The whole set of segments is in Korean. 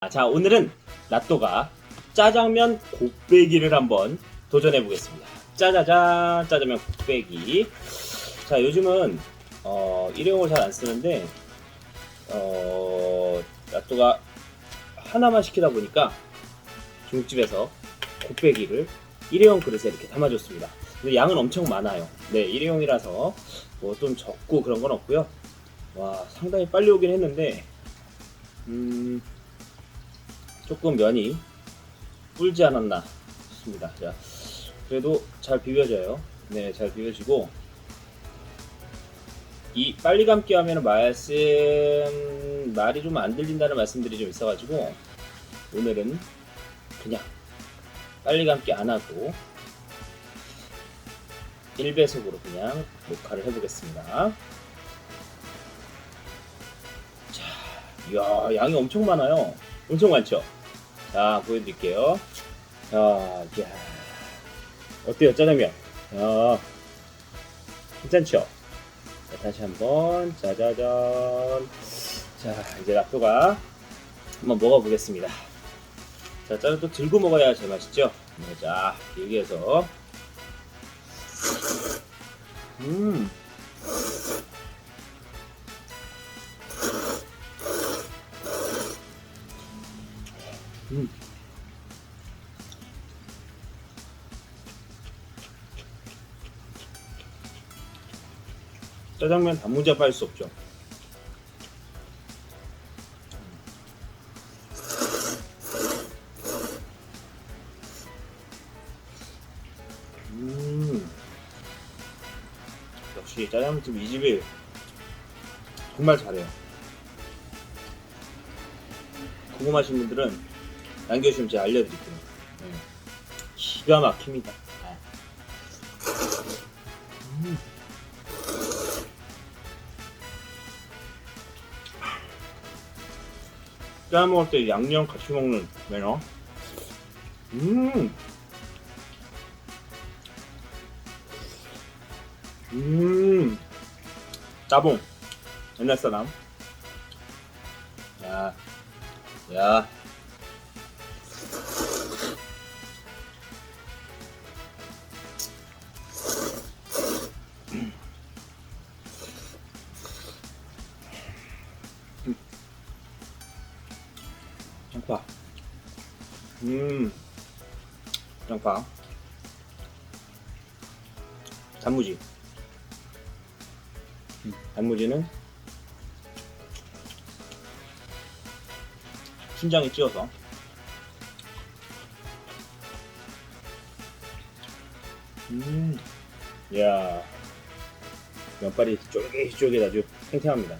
아, 자, 오늘은 라또가 짜장면 곱빼기를 한번 도전해 보겠습니다. 짜자잔, 짜장면 곱빼기. 자, 요즘은 어, 일회용을 잘 안 쓰는데 어, 라또가 하나만 시키다 보니까 중국집에서 곱빼기를 일회용 그릇에 이렇게 담아줬습니다. 근데 양은 엄청 많아요. 네, 일회용이라서 뭐 좀 적고 그런 건 없고요. 와, 상당히 빨리 오긴 했는데 음, 조금 면이 불지 않았나 싶습니다. 자, 그래도 잘 비벼져요. 네, 잘 비벼지고 이 빨리 감기 하면 말씀 말이 좀 안 들린다는 말씀들이 좀 있어가지고 오늘은 그냥 빨리 감기 안 하고 1배속으로 그냥 녹화를 해보겠습니다. 자, 이야 양이 엄청 많아요. 엄청 많죠? 자, 보여드릴게요. 자, 이야. 어때요, 짜장면? 야, 괜찮죠? 자, 다시 한번, 짜자잔. 자, 이제 라또가 한번 먹어보겠습니다. 자, 짜장 또 들고 먹어야 제일 맛있죠? 네, 자, 해서. 음. 음. 짜장면 단무지가 빠질 수 없죠. 음. 역시 짜장면집 이 집이 정말 잘해요. 궁금하신 분들은 남겨주시면 제가 알려드릴게요. 네. 기가 막힙니다. 아. 음. 짜장 먹을 때 양념 같이 먹는 매너. 음. 음. 짜봉. 옛날 사람. 야. 야. 음. 양파. 단무지. 음, 단무지는 신장에 찍어서. 음. 야. 면발이 쫄깃쫄깃 아주 탱탱합니다.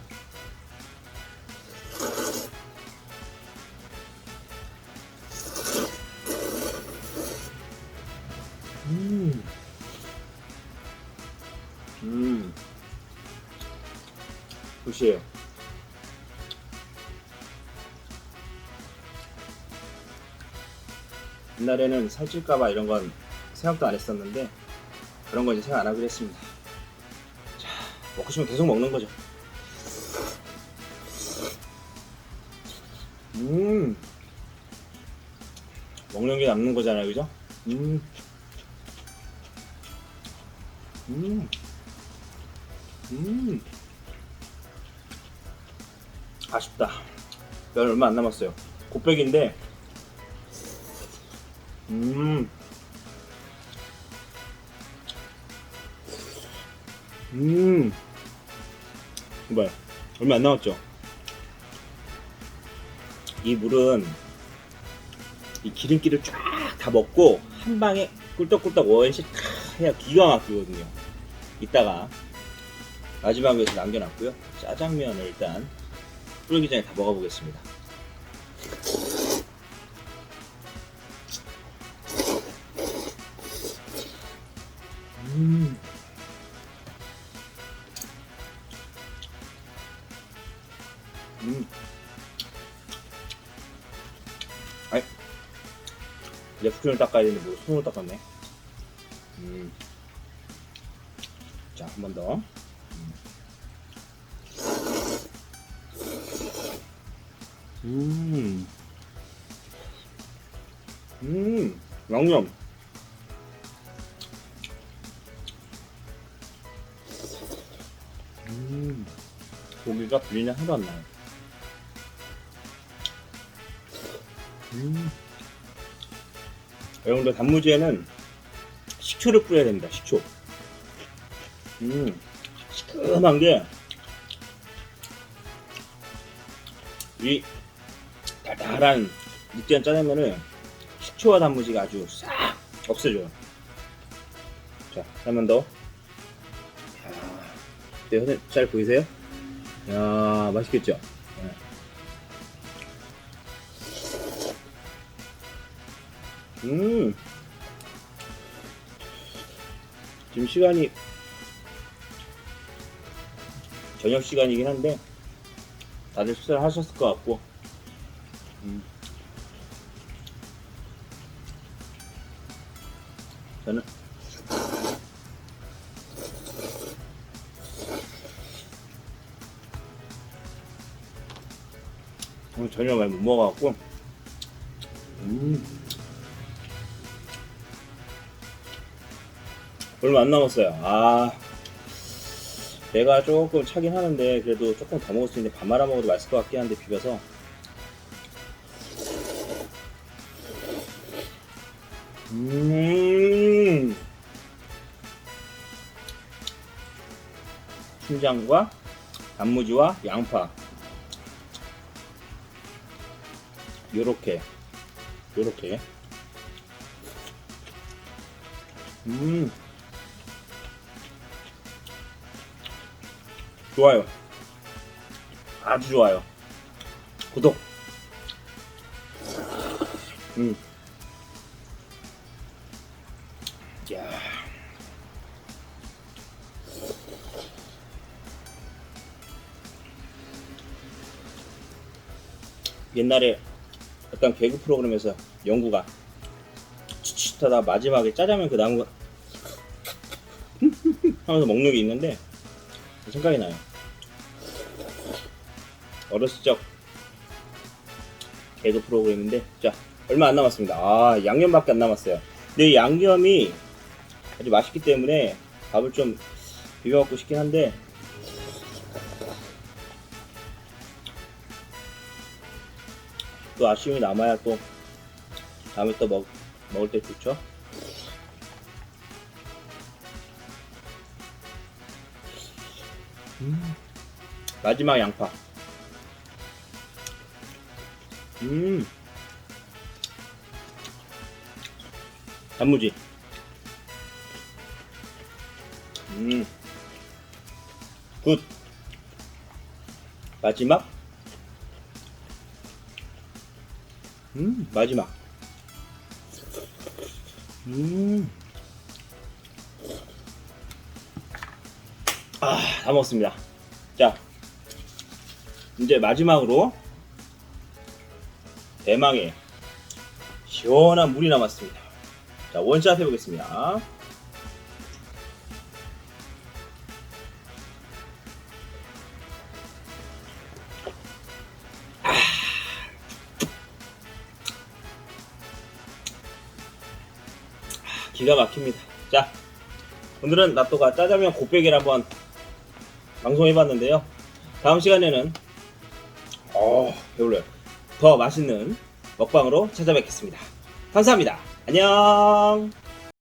굿이에요. 옛날에는 살찔까봐 이런 건 생각도 안 했었는데 그런 건 이제 생각 안 하기로 했습니다. 자, 먹고 싶으면 계속 먹는 거죠. 음. 먹는 게 남는 거잖아요, 그죠? 음. 음. 음. 아쉽다. 면 얼마 안 남았어요. 곱빼기인데. 음. 음. 이봐요. 얼마 안 남았죠? 이 물은 이 기름기를 쫙 다 먹고 한 방에 꿀떡꿀떡 원씩 해야 기가 막히거든요. 이따가 마지막에서 남겨놨고요. 짜장면을 일단 끓기 전에 다 먹어보겠습니다. 음. 음. 아이. 부품을 닦아야 되는데 뭐 손으로 닦았네. 음. 자, 한 번 더. 음. 음. 음, 양념. 음, 고기가 비린내 하나도 안 나요. 음. 여러분들 단무지에는 식초를 뿌려야 됩니다. 식초. 음, 시큼한 게, 이 달달한 느끼한 짜장면을 식초와 단무지가 아주 싹 없애줘요. 자, 한번 더. 야, 네, 선생님 잘 보이세요? 야, 맛있겠죠? 네. 음. 지금 시간이 저녁 시간이긴 한데 다들 식사를 하셨을 것 같고 음. 저는 오늘 저녁 많이 못 먹어갖고 음. 얼마 안 남았어요 아 배가 조금 차긴 하는데 그래도 조금 더 먹을 수 있는데 밥 말아 먹어도 맛있을 것 같긴 한데 비벼서 음. 춘장과 단무지와 양파. 요렇게 요렇게. 음. 좋아요. 아주 좋아요. 구독. 음 옛날에 어떤 개그 프로그램에서 영구가 치치하다 마지막에 짜장면 그 나무 하면서 먹는 게 있는데 생각이 나요. 어렸을 적 개그 프로그램인데 자 얼마 안 남았습니다. 아 양념밖에 안 남았어요. 근데 이 양념이 아주 맛있기 때문에 밥을 좀 비벼 먹고 싶긴 한데 또 아쉬움이 남아야 또 다음에 또 먹, 먹을 때 좋죠. 음. 마지막 양파. 음. 단무지. 음. 굿. 마지막. 음, 마지막. 음. 아, 다 먹었습니다. 자, 이제 마지막으로 대망의 시원한 물이 남았습니다. 자, 원샷 해보겠습니다. 기가 막힙니다. 자, 오늘은 나또가 짜장면 곱빼기를 한번 방송해봤는데요. 다음 시간에는 어 배불러요. 더 맛있는 먹방으로 찾아뵙겠습니다. 감사합니다. 안녕.